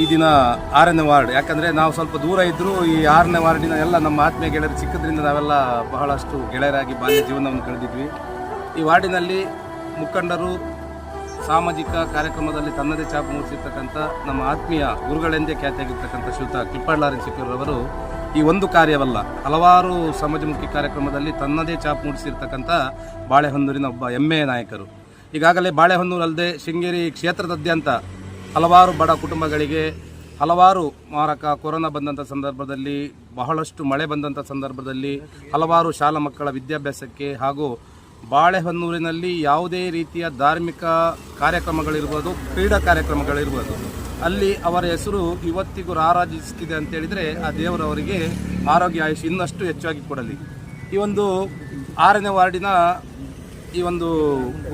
ಈ ದಿನ ಆರನೇ ವಾರ್ಡ್. ಯಾಕಂದರೆ ನಾವು ಸ್ವಲ್ಪ ದೂರ ಇದ್ದರೂ ಈ ಆರನೇ ವಾರ್ಡಿನ ಎಲ್ಲ ನಮ್ಮ ಆತ್ಮೀಯ ಗೆಳೆಯರು ಚಿಕ್ಕದ್ರಿಂದ ನಾವೆಲ್ಲ ಬಹಳಷ್ಟು ಗೆಳೆಯರಾಗಿ ಬಾಲ್ಯ ಜೀವನವನ್ನು ಕಳೆದಿದ್ವಿ. ಈ ವಾರ್ಡಿನಲ್ಲಿ ಮುಖಂಡರು ಸಾಮಾಜಿಕ ಕಾರ್ಯಕ್ರಮದಲ್ಲಿ ತನ್ನದೇ ಚಾಪು ಮೂಡಿಸಿರ್ತಕ್ಕಂಥ ನಮ್ಮ ಆತ್ಮೀಯ ಗುರುಗಳೆಂದೇ ಖ್ಯಾತಿಯಾಗಿರ್ತಕ್ಕಂಥ ಶ್ರೀಯುತ ಕಿಪ್ಪಳ್ಳಾರಿ ಚಿಕ್ಕರವರು ಈ ಒಂದು ಕಾರ್ಯವಲ್ಲ, ಹಲವಾರು ಸಮಾಜಮುಖಿ ಕಾರ್ಯಕ್ರಮದಲ್ಲಿ ತನ್ನದೇ ಛಾಪು ಮೂಡಿಸಿರ್ತಕ್ಕಂಥ ಬಾಳೆಹೊನ್ನೂರಿನ ಒಬ್ಬ ಹೆಮ್ಮೆಯ ನಾಯಕರು. ಈಗಾಗಲೇ ಬಾಳೆಹೊನ್ನೂರಲ್ಲದೆ ಶೃಂಗೇರಿ ಕ್ಷೇತ್ರದಾದ್ಯಂತ ಹಲವಾರು ಬಡ ಕುಟುಂಬಗಳಿಗೆ ಹಲವಾರು ಮಾರಕ ಕೊರೋನಾ ಬಂದಂಥ ಸಂದರ್ಭದಲ್ಲಿ, ಬಹಳಷ್ಟು ಮಳೆ ಬಂದಂಥ ಸಂದರ್ಭದಲ್ಲಿ, ಹಲವಾರು ಶಾಲಾ ಮಕ್ಕಳ ವಿದ್ಯಾಭ್ಯಾಸಕ್ಕೆ ಹಾಗೂ ಬಾಳೆಹೊನ್ನೂರಿನಲ್ಲಿ ಯಾವುದೇ ರೀತಿಯ ಧಾರ್ಮಿಕ ಕಾರ್ಯಕ್ರಮಗಳಿರ್ಬೋದು, ಕ್ರೀಡಾ ಕಾರ್ಯಕ್ರಮಗಳಿರ್ಬೋದು. ಅಲ್ಲಿ ಅವರ ಹೆಸರು ಇವತ್ತಿಗೂ ರಾರಾಜಿಸುತ್ತಿದೆ ಅಂತ ಹೇಳಿದರೆ ಆ ದೇವರವರಿಗೆ ಆರೋಗ್ಯ ಆಯುಷ್ ಇನ್ನಷ್ಟು ಹೆಚ್ಚಾಗಿ ಕೊಡಲಿ. ಈ ಒಂದು ಆರನೇ ವಾರ್ಡಿನ ಈ ಒಂದು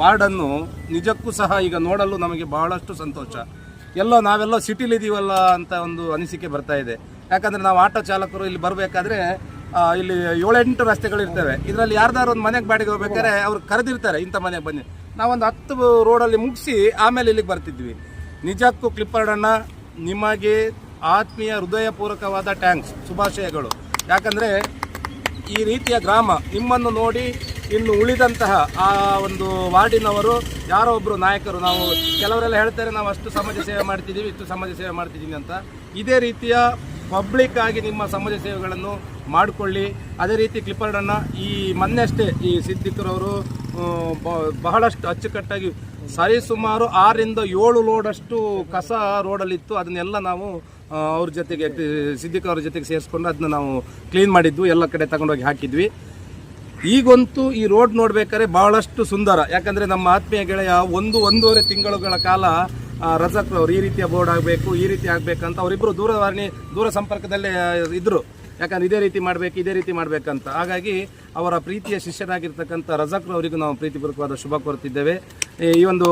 ವಾರ್ಡನ್ನು ನಿಜಕ್ಕೂ ಸಹ ಈಗ ನೋಡಲು ನಮಗೆ ಬಹಳಷ್ಟು ಸಂತೋಷ. ಎಲ್ಲೋ ನಾವೆಲ್ಲೋ ಸಿಟಿಲಿದ್ದೀವಲ್ಲ ಅಂತ ಒಂದು ಅನಿಸಿಕೆ ಬರ್ತಾ ಇದೆ. ಯಾಕಂದರೆ ನಾವು ಆಟೋ ಚಾಲಕರು ಇಲ್ಲಿ ಬರಬೇಕಾದ್ರೆ ಇಲ್ಲಿ ಏಳೆಂಟು ರಸ್ತೆಗಳಿರ್ತವೆ ಇದರಲ್ಲಿ ಯಾರ್ದಾರು ಒಂದು ಮನೆಗೆ ಬಾಡಿಗೆ ಹೋಗ್ಬೇಕಾದ್ರೆ ಅವ್ರು ಕರೆದಿರ್ತಾರೆ, ಇಂಥ ಮನೆಗೆ ಬನ್ನಿ. ನಾವೊಂದು ಹತ್ತು ರೋಡಲ್ಲಿ ಮುಗಿಸಿ ಆಮೇಲೆ ಇಲ್ಲಿಗೆ ಬರ್ತಿದ್ವಿ. ನಿಜಕ್ಕೂ ಕ್ಲಿಪ್ಪರ್ಡಣ್ಣ ನಿಮಗೆ ಆತ್ಮೀಯ ಹೃದಯಪೂರ್ವಕವಾದ ಟ್ಯಾಂಕ್ಸ್ ಶುಭಾಶಯಗಳು. ಯಾಕಂದರೆ ಈ ರೀತಿಯ ಗ್ರಾಮ ನಿಮ್ಮನ್ನು ನೋಡಿ ಇನ್ನು ಉಳಿದಂತಹ ಆ ಒಂದು ವಾರ್ಡಿನವರು ಯಾರೋ ಒಬ್ಬರು ನಾಯಕರು, ನಾವು ಕೆಲವರೆಲ್ಲ ಹೇಳ್ತಾರೆ, ನಾವು ಅಷ್ಟು ಸಮಾಜ ಸೇವೆ ಮಾಡ್ತಿದ್ದೀವಿ, ಇಷ್ಟು ಸಮಾಜ ಸೇವೆ ಮಾಡ್ತಿದ್ದೀನಿ ಅಂತ. ಇದೇ ರೀತಿಯ ಪಬ್ಲಿಕ್ ಆಗಿ ನಿಮ್ಮ ಸಮಾಜ ಸೇವೆಗಳನ್ನು ಮಾಡಿಕೊಳ್ಳಿ. ಅದೇ ರೀತಿ ಕ್ಲಿಪರ್ಡನ್ನು ಈ ಮೊನ್ನೆಷ್ಟೇ ಈ ಸಿದ್ದಿಕರವರು ಬಹಳಷ್ಟು ಅಚ್ಚುಕಟ್ಟಾಗಿ ಸರಿಸುಮಾರು ಆರರಿಂದ ಏಳು ಲೋಡಷ್ಟು ಕಸ ರೋಡಲ್ಲಿತ್ತು. ಅದನ್ನೆಲ್ಲ ನಾವು ಅವ್ರ ಜೊತೆಗೆ ಸಿದ್ದಿಕ್ ಅವ್ರ ಜೊತೆಗೆ ಸೇರಿಸ್ಕೊಂಡು ಅದನ್ನ ನಾವು ಕ್ಲೀನ್ ಮಾಡಿದ್ವು ಎಲ್ಲ ಕಡೆ ತಗೊಂಡೋಗಿ ಹಾಕಿದ್ವಿ. ಈಗಂತೂ ಈ ರೋಡ್ ನೋಡ್ಬೇಕಾದ್ರೆ ಬಹಳಷ್ಟು ಸುಂದರ. ಯಾಕಂದ್ರೆ ನಮ್ಮ ಆತ್ಮೀಯ ಗೆಳೆಯ ಒಂದು ಒಂದೂವರೆ ತಿಂಗಳುಗಳ ಕಾಲ ರಜಾಕ್ ಅವರು ಈ ರೀತಿಯ ಬೋರ್ಡ್ ಆಗಬೇಕು, ಈ ರೀತಿ ಆಗಬೇಕಂತ ಅವರಿಬ್ಬರು ದೂರವಾಣಿ, ದೂರ ಸಂಪರ್ಕದಲ್ಲೇ ಇದ್ದರು ಯಾಕಂದ್ರೆ ಇದೇ ರೀತಿ ಮಾಡಬೇಕು, ಇದೇ ರೀತಿ ಮಾಡಬೇಕಂತ ಹಾಗಾಗಿ ಅವರ ಪ್ರೀತಿಯ ಶಿಷ್ಯರಾಗಿರ್ತಕ್ಕಂಥ ರಜಾಕ್ರು ಅವರಿಗೂ ನಾವು ಪ್ರೀತಿಪೂರ್ವಕವಾದ ಶುಭ ಕೋರುತ್ತಿದ್ದೇವೆ. ಈ- ಒಂದು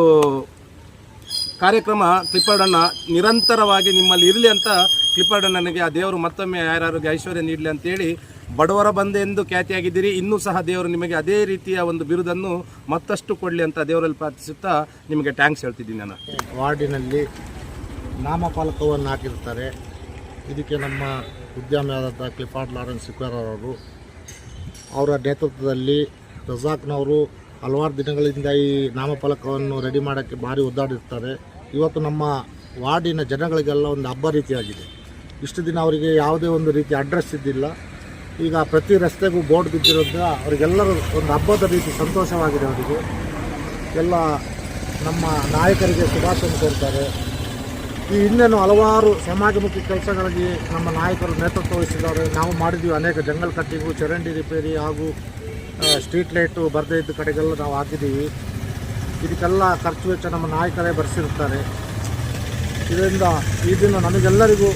ಕಾರ್ಯಕ್ರಮ ಕ್ಲಿಪ್ಪರ್ಡನ್ನ ನಿರಂತರವಾಗಿ ನಿಮ್ಮಲ್ಲಿ ಇರಲಿ ಅಂತ ಕ್ಲಿಪ್ಪರ್ಡಣ್ಣನಿಗೆ ಆ ದೇವರು ಮತ್ತೊಮ್ಮೆ ಯಾರ್ಯಾರಿಗೆ ಐಶ್ವರ್ಯ ನೀಡಲಿ ಅಂತೇಳಿ ಬಡವರ ಬಂದೆ ಎಂದು ಖ್ಯಾತಿಯಾಗಿದ್ದೀರಿ. ಇನ್ನೂ ಸಹ ದೇವರು ನಿಮಗೆ ಅದೇ ರೀತಿಯ ಒಂದು ಬಿರುದನ್ನು ಮತ್ತಷ್ಟು ಕೊಡಲಿ ಅಂತ ದೇವರಲ್ಲಿ ಪ್ರಾರ್ಥಿಸುತ್ತಾ ನಿಮಗೆ ಟ್ಯಾಂಕ್ಸ್ ಹೇಳ್ತಿದ್ದೀನಿ ನಾನು ವಾರ್ಡಿನಲ್ಲಿ ನಾಮಫಲಕವನ್ನು ಹಾಕಿರ್ತಾರೆ. ಇದಕ್ಕೆ ನಮ್ಮ ಉದ್ಯಮಿಯಾದಂಥ ಕ್ಲಿಫಾರ್ಡ್ ಲಾರೆನ್ಸ್ ಸಿಕ್ವೇರ್ ಅವರು ಅವರ ನೇತೃತ್ವದಲ್ಲಿ ರಜಾಕ್ನವರು ಹಲವಾರು ದಿನಗಳಿಂದ ಈ ನಾಮಫಲಕವನ್ನು ರೆಡಿ ಮಾಡೋಕ್ಕೆ ಭಾರಿ ಒದ್ದಾಡಿರ್ತಾರೆ. ಇವತ್ತು ನಮ್ಮ ವಾರ್ಡಿನ ಜನಗಳಿಗೆಲ್ಲ ಒಂದು ಹಬ್ಬ ರೀತಿಯಾಗಿದೆ. ಇಷ್ಟು ದಿನ ಅವರಿಗೆ ಯಾವುದೇ ಒಂದು ರೀತಿ ಅಡ್ರೆಸ್ ಇದ್ದಿಲ್ಲ. ಈಗ ಪ್ರತಿ ರಸ್ತೆಗೂ ಬೋರ್ಡ್ ಬಿದ್ದಿರೋದ್ರಿಂದ ಅವರಿಗೆಲ್ಲರೂ ಒಂದು ಹಬ್ಬದ ರೀತಿ ಸಂತೋಷವಾಗಿದೆ ಅವರಿಗೆ. ಎಲ್ಲ ನಮ್ಮ ನಾಯಕರಿಗೆ ಶುಭಾಶಯ ಕೋರ್ತಾರೆ ಈ ಹಿಂದೆನು ಹಲವಾರು ಸಮಾಜಮುಖಿ ಕೆಲಸಗಳಿಗೆ ನಮ್ಮ ನಾಯಕರು ನೇತೃತ್ವ ವಹಿಸಿದ್ದಾರೆ. ನಾವು ಮಾಡಿದ್ದೀವಿ ಅನೇಕ ಜಂಗಲ್ ಕಟ್ಟಿಂಗು, ಚರಂಡಿ ರಿಪೇರಿ ಹಾಗೂ ಸ್ಟ್ರೀಟ್ ಲೈಟು ಬರದೇ ಇದ್ದ ಕಡೆಗೆಲ್ಲ ನಾವು ಹಾಕಿದ್ದೀವಿ. ಇದಕ್ಕೆಲ್ಲ ಖರ್ಚು ವೆಚ್ಚ ನಮ್ಮ ನಾಯಕರೇ ಭರಿಸಿರುತ್ತಾರೆ ಇದರಿಂದ ಈ ದಿನ ನಮಗೆಲ್ಲರಿಗೂ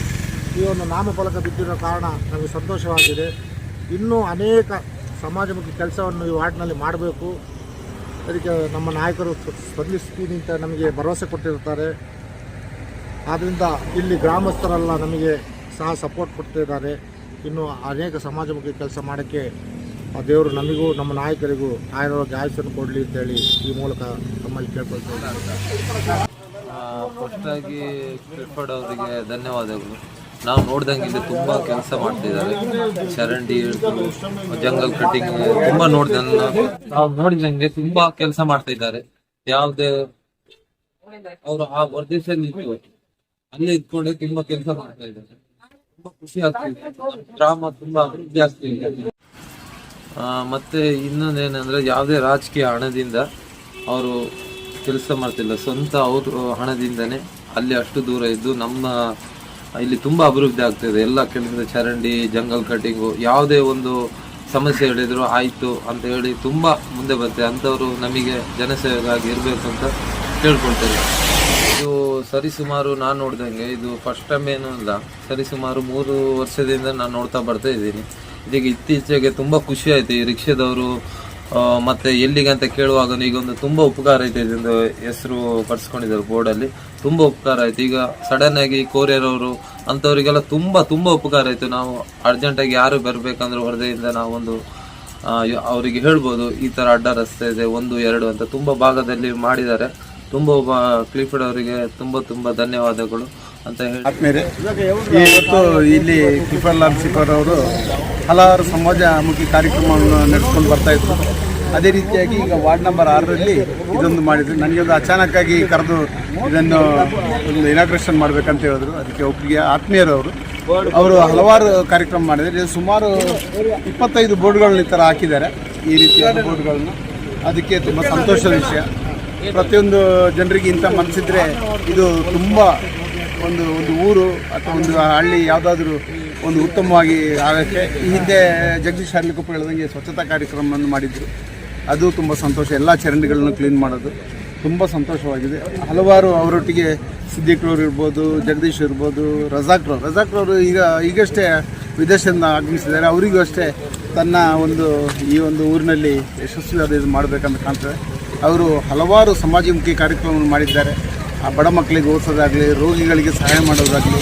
ಈ ಒಂದು ನಾಮಫಲಕ ಬಿದ್ದಿರೋ ಕಾರಣ ನಮಗೆ ಸಂತೋಷವಾಗಿದೆ. ಇನ್ನೂ ಅನೇಕ ಸಮಾಜಮುಖಿ ಕೆಲಸವನ್ನು ಈ ವಾರ್ಡ್ನಲ್ಲಿ ಮಾಡಬೇಕು. ಅದಕ್ಕೆ ನಮ್ಮ ನಾಯಕರು ಸ್ಪಂದಿಸ್ತೀನಿ ಅಂತ ನಮಗೆ ಭರವಸೆ ಕೊಟ್ಟಿರ್ತಾರೆ ಆದ್ದರಿಂದ ಇಲ್ಲಿ ಗ್ರಾಮಸ್ಥರೆಲ್ಲ ನಮಗೆ ಸಹ ಸಪೋರ್ಟ್ ಕೊಡ್ತಿದ್ದಾರೆ ಇನ್ನು ಅನೇಕ ಸಮಾಜಮುಖಿ ಕೆಲಸ ಮಾಡೋಕ್ಕೆ ಆ ದೇವರು ನಮಗೂ, ನಮ್ಮ ನಾಯಕರಿಗೂ ಆಯುರ್ವೇದ ಆಯುಷನ್ನು ಕೊಡಲಿ ಅಂತೇಳಿ ಈ ಮೂಲಕ ತಮ್ಮಲ್ಲಿ ಕೇಳ್ಕೊಳ್ತೇವೆ ಫಸ್ಟಾಗಿ ಅವರಿಗೆ ಧನ್ಯವಾದಗಳು. ನಾವು ನೋಡ್ದಂಗೆ ಇಲ್ಲಿ ತುಂಬಾ ಕೆಲಸ ಮಾಡ್ತಿದ್ದಾರೆ. ಚರಂಡಿ, ಜಂಗಲ್ ಕಟಿಂಗ್ ತುಂಬಾ ನೋಡ್ದಂಗೆ ನಾವು ನೋಡಿದಂಗೆ ತುಂಬಾ ಕೆಲಸ ಮಾಡ್ತಾ ಇದ್ದಾರೆ ಯಾವ್ದೇ ಅವರು ಆ ಪ್ರದೇಶದಲ್ಲಿ ಇತ್ತು ಅಲ್ಲೇ ಇದ್ಕೊಂಡೆ ತುಂಬಾ ಕೆಲಸ ಮಾಡ್ತಾ ಇದ್ದಾರೆ ತುಂಬಾ ಖುಷಿ ಆಗ್ತಿದೆ. ಗ್ರಾಮ ತುಂಬಾ ಅಭಿವೃದ್ಧಿ ಆಗ್ತಿದೆ. ಮತ್ತೆ ಇನ್ನೊಂದೇನಂದ್ರೆ ಯಾವುದೇ ರಾಜಕೀಯ ಹಣದಿಂದ ಅವರು ಕೆಲಸ ಮಾಡ್ತಿಲ್ಲ. ಸ್ವಂತ ಅವರು ಹಣದಿಂದನೇ ಅಲ್ಲಿ ಅಷ್ಟು ದೂರ ಇದ್ದು ನಮ್ಮ ಇಲ್ಲಿ ತುಂಬಾ ಅಭಿವೃದ್ಧಿ ಆಗ್ತಿದೆ. ಎಲ್ಲ ಕೆಲಸದ ಚರಂಡಿ ಜಂಗಲ್ ಕಟಿಂಗು ಯಾವುದೇ ಒಂದು ಸಮಸ್ಯೆ ಹೇಳಿದ್ರು ಆಯಿತು ಅಂತ ಹೇಳಿ ತುಂಬ ಮುಂದೆ ಬರ್ತದೆ ಅಂಥವರು ನಮಗೆ ಜನಸೇವೆಗಾಗಿ ಇರಬೇಕು ಅಂತ ಕೇಳ್ಕೊಳ್ತೇವೆ. ಇದು ಸರಿಸುಮಾರು ನಾನು ನೋಡ್ದಂಗೆ ಇದು ಫಸ್ಟ್ ಟೈಮ್ ಏನೂ ಇಲ್ಲ ಸರಿಸುಮಾರು ಮೂರು ವರ್ಷದಿಂದ ನಾನು ನೋಡ್ತಾ ಬರ್ತಾ ಇದ್ದೀನಿ. ಇದೀಗ ಇತ್ತೀಚೆಗೆ ತುಂಬ ಖುಷಿ ಆಯ್ತು ಈ ರಿಕ್ಷಾದವರು ಮತ್ತೆ ಎಲ್ಲಿಗೆ ಅಂತ ಕೇಳುವಾಗ ಈಗ ಒಂದು ತುಂಬಾ ಉಪಕಾರ ಐತೆ ಇದೊಂದು ಹೆಸರು ಪಡಿಸ್ಕೊಂಡಿದ್ದಾರೆ ಬೋರ್ಡ್ ಅಲ್ಲಿ. ತುಂಬಾ ಉಪಕಾರ ಆಯ್ತು. ಈಗ ಸಡನ್ ಆಗಿ ಕೋರಿಯರ್ ಅವರು ಅಂತವರಿಗೆಲ್ಲ ತುಂಬಾ ತುಂಬಾ ಉಪಕಾರ ಆಯ್ತು. ನಾವು ಅರ್ಜೆಂಟ್ ಆಗಿ ಯಾರು ಬರ್ಬೇಕಂದ್ರೆ ಹೊರದೆಯಿಂದ ನಾವೊಂದು ಅವರಿಗೆ ಹೇಳ್ಬೋದು, ಈ ತರ ಅಡ್ಡ ರಸ್ತೆ ಇದೆ, ಒಂದು, ಎರಡು ಅಂತ. ತುಂಬಾ ಭಾಗದಲ್ಲಿ ಮಾಡಿದ್ದಾರೆ. ತುಂಬಾ ಒಬ್ಬ ಕ್ಲಿಫರ್ಡ್ ಅವರಿಗೆ ತುಂಬಾ ತುಂಬಾ ಧನ್ಯವಾದಗಳು. ಅಂತ ಹೇಳಿ. ಆತ್ಮೀಯರೇ ಇವತ್ತು ಇಲ್ಲಿ ಕಿಫರ್ಲಾಲ್ ಸಿಪರ್ ಅವರು ಹಲವಾರು ಸಮಾಜಮುಖಿ ಕಾರ್ಯಕ್ರಮವನ್ನು ನಡೆಸ್ಕೊಂಡು ಬರ್ತಾ ಇದ್ರು. ಅದೇ ರೀತಿಯಾಗಿ ಈಗ ವಾರ್ಡ್ ನಂಬರ್ ಆರರಲ್ಲಿ ಇದೊಂದು ಮಾಡಿದ್ರು. ನನಗೆ ಒಂದು ಅಚಾನಕ್ಕಾಗಿ ಕರೆದು ಇದನ್ನು ಒಂದು ಇನಾಗ್ರೇಷನ್ ಮಾಡಬೇಕಂತ ಹೇಳಿದ್ರು. ಅದಕ್ಕೆ ಒಪ್ಪಿಗೆ ಆತ್ಮೀಯರವರು. ಅವರು ಹಲವಾರು ಕಾರ್ಯಕ್ರಮ ಮಾಡಿದರೆ ಇದು ಸುಮಾರು ಇಪ್ಪತ್ತೈದು ಬೋರ್ಡ್ಗಳನ್ನ ಈ ಥರ ಹಾಕಿದ್ದಾರೆ. ಈ ರೀತಿಯ ಬೋರ್ಡ್ಗಳನ್ನ. ಅದಕ್ಕೆ ತುಂಬ ಸಂತೋಷದ ವಿಷಯ. ಪ್ರತಿಯೊಂದು ಜನರಿಗೆ ಇಂಥ ಮನಸ್ಸಿದ್ರೆ ಇದು ತುಂಬ ಒಂದು ಒಂದು ಊರು ಅಥವಾ ಒಂದು ಹಳ್ಳಿ ಯಾವುದಾದ್ರೂ ಒಂದು ಉತ್ತಮವಾಗಿ ಆಗೋಕ್ಕೆ. ಈ ಹಿಂದೆ ಜಗದೀಶ್ ಹರ್ಲಿಕೊಪ್ಪ ಹೇಳ್ದಂಗೆ ಸ್ವಚ್ಛತಾ ಕಾರ್ಯಕ್ರಮವನ್ನು ಮಾಡಿದ್ರು. ಅದು ತುಂಬ ಸಂತೋಷ. ಎಲ್ಲ ಚರಂಡಿಗಳನ್ನು ಕ್ಲೀನ್ ಮಾಡೋದು ತುಂಬ ಸಂತೋಷವಾಗಿದೆ. ಹಲವಾರು ಅವರೊಟ್ಟಿಗೆ ಸಿದ್ದಿಕ್ರವ್ರು ಇರ್ಬೋದು, ಜಗದೀಶ್ ಇರ್ಬೋದು, ರಜಾಕ್ರವ್ರು. ರಜಾಕ್ರವರು ಈಗ ಈಗಷ್ಟೇ ವಿದೇಶದಿಂದ ಆಗಮಿಸಿದ್ದಾರೆ. ಅವರಿಗೂ ಅಷ್ಟೇ ತನ್ನ ಒಂದು ಈ ಒಂದು ಊರಿನಲ್ಲಿ ಯಶಸ್ವಿಯಾದ ಇದು ಮಾಡಬೇಕಂತ ಕಾಣ್ತದೆ. ಅವರು ಹಲವಾರು ಸಮಾಜಮುಖಿ ಕಾರ್ಯಕ್ರಮವನ್ನು ಮಾಡಿದ್ದಾರೆ. ಆ ಬಡ ಮಕ್ಕಳಿಗೆ ಓದಿಸೋದಾಗಲಿ, ರೋಗಿಗಳಿಗೆ ಸಹಾಯ ಮಾಡೋದಾಗಲಿ,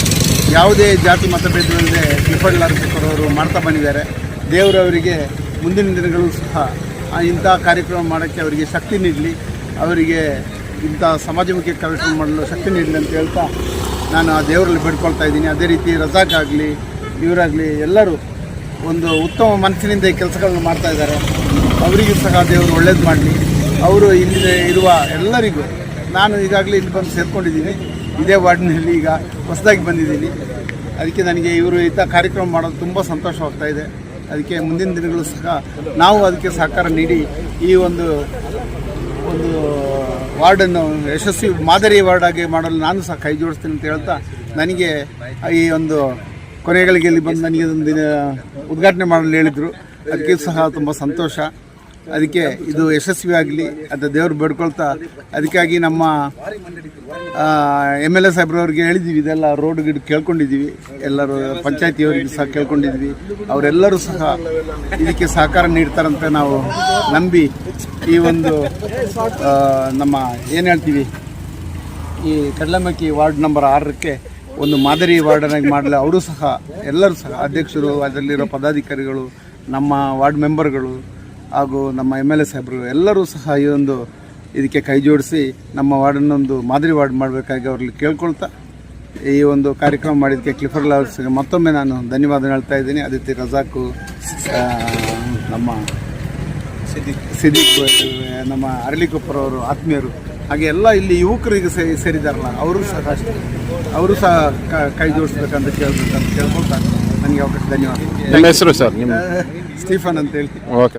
ಯಾವುದೇ ಜಾತಿ ಮತಭೇದವಿಲ್ಲದೆ ಕಿಫಡ್ಲಾರ್ ಕೊಡೋರು ಮಾಡ್ತಾ ಬಂದಿದ್ದಾರೆ. ದೇವರವರಿಗೆ ಮುಂದಿನ ದಿನಗಳು ಸಹ ಇಂಥ ಕಾರ್ಯಕ್ರಮ ಮಾಡೋಕ್ಕೆ ಅವರಿಗೆ ಶಕ್ತಿ ನೀಡಲಿ. ಅವರಿಗೆ ಇಂಥ ಸಮಾಜಮುಖಿ ಕಾರ್ಯಕ್ರಮ ಮಾಡಲು ಶಕ್ತಿ ನೀಡಲಿ ಅಂತ ಹೇಳ್ತಾ ನಾನು ಆ ದೇವರಲ್ಲಿ ಬೇಡ್ಕೊಳ್ತಾ ಇದ್ದೀನಿ. ಅದೇ ರೀತಿ ರಜಾಕ್ ಆಗಲಿ ಇವರಾಗಲಿ ಎಲ್ಲರೂ ಒಂದು ಉತ್ತಮ ಮನಸ್ಸಿನಿಂದ ಈ ಕೆಲಸಗಳನ್ನು ಮಾಡ್ತಾ ಇದ್ದಾರೆ. ಅವರಿಗೂ ಸಹ ದೇವರು ಒಳ್ಳೇದು ಮಾಡಲಿ. ಅವರು ಇಲ್ಲಿ ಇರುವ ಎಲ್ಲರಿಗೂ ನಾನು ಈಗಾಗಲೇ ಇಲ್ಲಿ ಬಂದು ಸೇರ್ಕೊಂಡಿದ್ದೀನಿ. ಇದೇ ವಾರ್ಡ್ನಲ್ಲಿ ಈಗ ಹೊಸದಾಗಿ ಬಂದಿದ್ದೀನಿ. ಅದಕ್ಕೆ ನನಗೆ ಇವರು ಇಂಥ ಕಾರ್ಯಕ್ರಮ ಮಾಡೋದು ತುಂಬ ಸಂತೋಷವಾಗ್ತಾ ಇದೆ. ಅದಕ್ಕೆ ಮುಂದಿನ ದಿನಗಳು ಸಹ ನಾವು ಅದಕ್ಕೆ ಸಹಕಾರ ನೀಡಿ ಈ ಒಂದು ಒಂದು ವಾರ್ಡನ್ನು ಯಶಸ್ವಿ ಮಾದರಿ ವಾರ್ಡ್ ಆಗಿ ಮಾಡಲು ನಾನು ಸಹ ಕೈ ಜೋಡಿಸ್ತೀನಿ ಅಂತ ಹೇಳ್ತಾ ನನಗೆ ಈ ಒಂದು ಕೊನೆಗಳಿಗೆ ಇಲ್ಲಿ ಬಂದು ನನಗೆ ಒಂದು ದಿನ ಉದ್ಘಾಟನೆ ಮಾಡಲು ಹೇಳಿದರು. ಅದಕ್ಕೆ ಸಹ ತುಂಬ ಸಂತೋಷ. ಅದಕ್ಕೆ ಇದು ಯಶಸ್ವಿಯಾಗಲಿ ಅಂತ ದೇವ್ರು ಬೇಡ್ಕೊಳ್ತಾ ಅದಕ್ಕಾಗಿ ನಮ್ಮ ಎಂ ಎಲ್ ಎ ಸಾಹೇಬ್ರವ್ರಿಗೆ ಹೇಳಿದ್ದೀವಿ ಇದೆಲ್ಲ ರೋಡ್ ಗಿಡ್ ಕೇಳ್ಕೊಂಡಿದ್ದೀವಿ ಎಲ್ಲರೂ ಪಂಚಾಯತಿಯವರಿಗೆ ಸಹ ಕೇಳ್ಕೊಂಡಿದ್ವಿ. ಅವರೆಲ್ಲರೂ ಸಹ ಇದಕ್ಕೆ ಸಹಕಾರ ನೀಡ್ತಾರಂತ ನಾವು ನಂಬಿ ಈ ಒಂದು ನಮ್ಮ ಏನು ಹೇಳ್ತೀವಿ, ಈ ಕಡಲಮಕ್ಕಿ ವಾರ್ಡ್ ನಂಬರ್ ಆರಕ್ಕೆ ಒಂದು ಮಾದರಿ ವಾರ್ಡನಾಗಿ ಮಾಡಲು. ಅವರು ಸಹ, ಎಲ್ಲರೂ ಸಹ ಅಧ್ಯಕ್ಷರು, ಅದರಲ್ಲಿರೋ ಪದಾಧಿಕಾರಿಗಳು, ನಮ್ಮ ವಾರ್ಡ್ ಮೆಂಬರ್ಗಳು ಹಾಗೂ ನಮ್ಮ ಎಂ ಎಲ್ ಎ ಸಾಹೇಬರು ಎಲ್ಲರೂ ಸಹ ಈ ಒಂದು ಇದಕ್ಕೆ ಕೈ ಜೋಡಿಸಿ ನಮ್ಮ ವಾರ್ಡನ್ನೊಂದು ಮಾದರಿ ವಾರ್ಡ್ ಮಾಡಬೇಕಾಗಿ ಅವ್ರಲ್ಲಿ ಕೇಳ್ಕೊಳ್ತಾ ಈ ಒಂದು ಕಾರ್ಯಕ್ರಮ ಮಾಡಿದ್ದಕ್ಕೆ ಕ್ಲಿಫರ್ ಲಾವರ್ಸ್ಗೆ ಮತ್ತೊಮ್ಮೆ ನಾನು ಧನ್ಯವಾದ ಹೇಳ್ತಾ ಇದ್ದೀನಿ. ಅದೇ ರೀತಿ ರಜಾಕು ನಮ್ಮ ಸಿದ್ದಿಕ್ ನಮ್ಮ ಅರಳಿಕೊಪ್ಪರವರು ಆತ್ಮೀಯರು ಹಾಗೆ ಎಲ್ಲ ಇಲ್ಲಿ ಯುವಕರಿಗೆ ಸೇರಿ ಸೇರಿದಾರಲ್ಲ ಅವರು ಸಹ ಅಷ್ಟೇ. ಅವರು ಸಹ ಕ- ಜೋಡಿಸ್ಬೇಕಂತ ಕೇಳ್ಬೇಕಂತ ಕೇಳ್ಕೊಳ್ತಾ ನನಗೆ ಅವಕಾಶ ಧನ್ಯವಾದ. ಹೆಸರು ಸರ್? ಸ್ಟೀಫನ್ ಸ್ಟೀಫನ್ ಅಂತೇಳಿ ಓಕೆ.